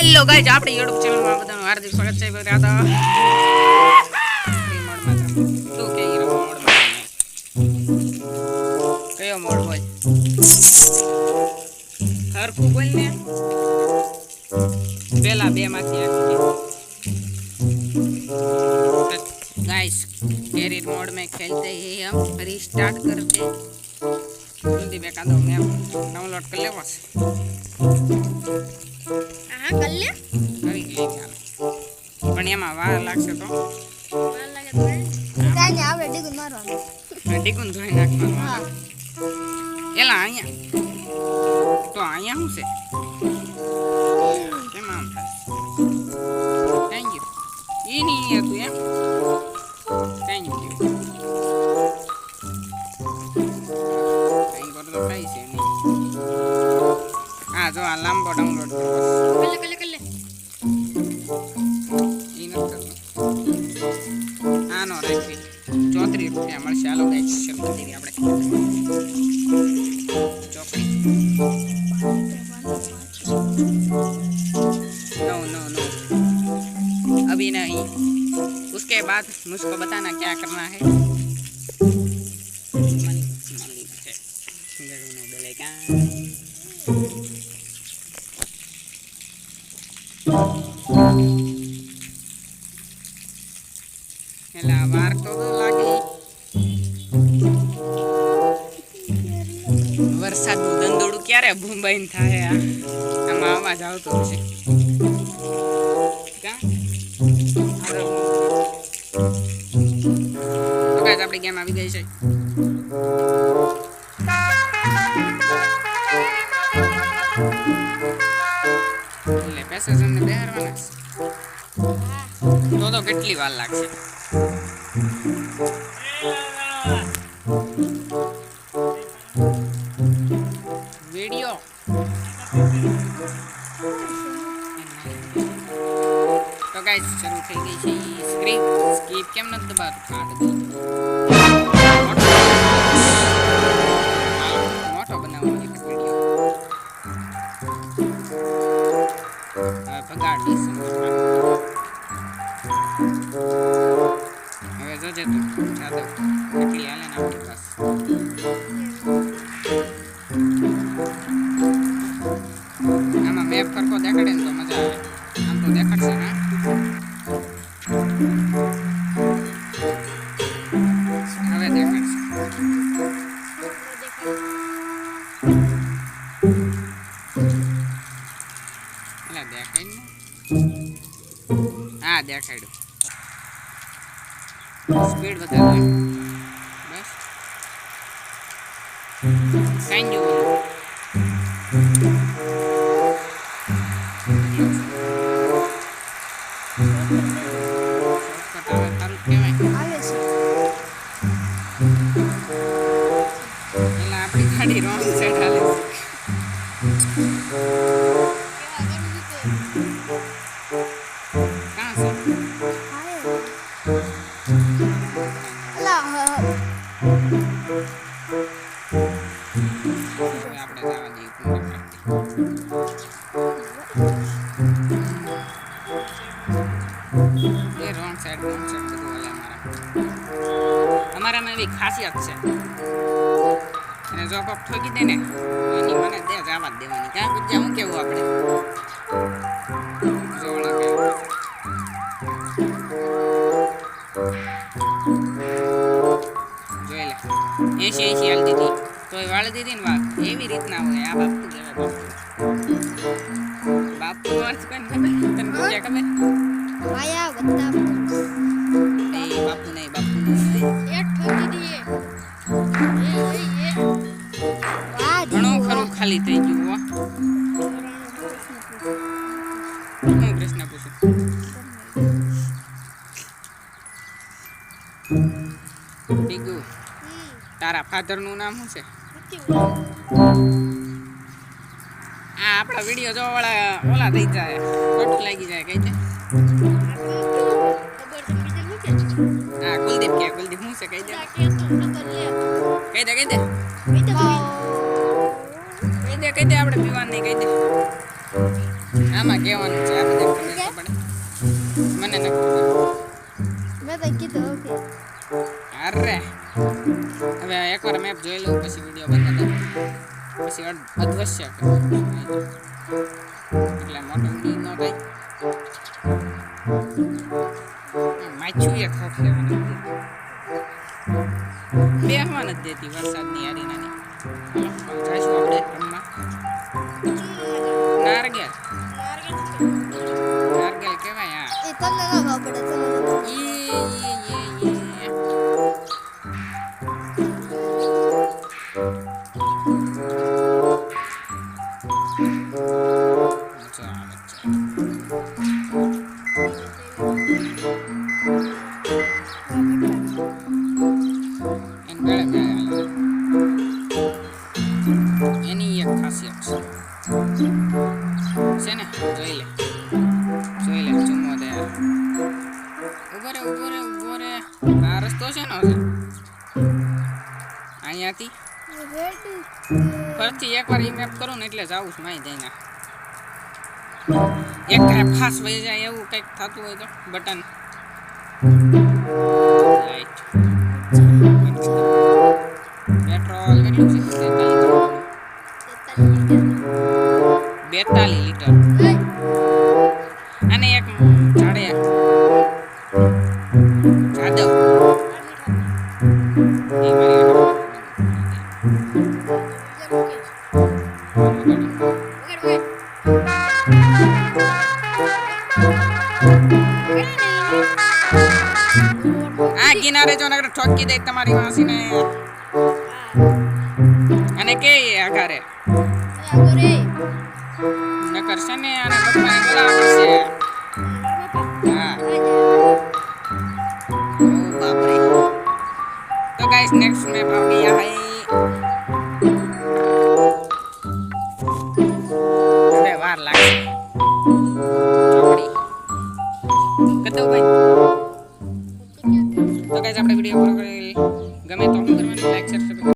Hello guys આપણી YouTube ચેનલમાં બધાનું હાર્દિક સ્વાગત છે બધા તો એ મોડમાં તમે તું કે હીરો મોડમાં તમે. કયો મોડ બોલ હરખું બોલ ને પેલા બે માંથી गाइस कैरियर मोड में खेलते ही हम रीस्टार्ट करते जल्दी बेका दो मैं डाउनलोड कर ले बस વાર લાગશે તો? વાર લાગે તો? કાઈ નહીં આપણે ડીગું મારવાનું. ડીકુન ધોઈ નાખવાનું. હા. એલા અહીંયા. તો અહીંયા શું છે? કેમ આમ થાય. થેન્ક યુ એ નહીં હતું એમ? થેન્ક યુ કંઈ કરો તો કઈ છે નહીં હા જો આ લાંબો ડાઉનલોડ કર बाद मुझको बताना क्या करना है मनी मनी है गरुनो बेलेगा એલા વાર તો લાગે વરસાદનું દંદોડું ક્યારે ભૂંબાઈને થાય આ? આમાં અવાજ આવતો હશે આપણી ગેમ આવી ગઈ છે. એટલે પેસેન્જરને બેહારવાના. તો તો કેટલી વાર લાગશે. વિડિયો. તો ગાઈસ શરૂ થઈ ગઈ છે સ્ક્રીપ સ્કીપ કેમ નથી દબાતું? કાઢ દબાવું આમાં મેપ ફરકો દેખાડે તો મજા આવે. આમ તો દેખાડશે ને? હા દેખાડ્યું. સ્પીડ વધારે બસ. કઈ જોવું આપણી ગાડી રોંગ સાઈડ હાલે છે. અલા હ- હવે આપણે જવા દઈએ. એ રોંગ સાઈડ રોંગ સાઈડ બધું અમારામાં એવી ખાસિયત છે અને જો કોક ઠોકી દે ને, એની મને દે જવા દેવાની ક્યાં પૂછ્યા, હું કેવું આપણે એસી હાલ દીધી. તોય વાળ દીધી ને વાત એવી રીતના હોય આ બાપુ કહેવાય બાપુ. બાપુ અર્થ કોને ખબર તને ગુજ્જા ખબર? માયા વત્તા એ બાપુ નહીં બાપુ ઘણું ખરું ખાલી થઈ ગયું તારા ફાધરનું નામ શું છે? આ આપણા વીડિયો જોવા વાળા ઓલા થઈ જાય. ખોટું લાગી જાય કઈ દે. હા કુલદીપ કે કુલદીપ શું છે કઈ દે? કહી દે કહી દે કઈ દે? કહી દે આપણે પીવાનું નહીં કહી દે? આમાં કહેવાનું છે આ બધા ખબર પડે મને ન ખબર. મેં તો કીધું ઓકે. અરે. હવે એકવાર મેપ જોઈ લઉં પછી વીડિયો બનાવો પછી અડ- અધવશ્ય કરું. એટલે મોટું ઈ ન થાય. માછું એ ખોખ લેવા નથી દેતી. બેહવા નથી દેતી વરસાદની હારી નાની હાલો, જાશું આપણે રમવા. નારગેલ. નારગેલ કહેવાય હા એ તમને ના ખબર પડે છે નો અહીંયાથી ફરતી એકવાર ઈ મેપ કરું ને એટલે જાવું છું માઈ જઈને એક કાંઈ ફાસ વહી જાય એવું કંઈક થતું હોય તો બટન. પેટ્રોલ કેટલું છે બેતાલીસ લીટર. અને એક આ કિનારે જો નગર ઠોકી દે તમારી માસીને અને કે આઘારે નકર છે ને આને પપ્પાને બોલાવવા પડશે હા ઓ બાપરે તો ગાઈસ નેક્સ્ટ મેપ આપણી આ હે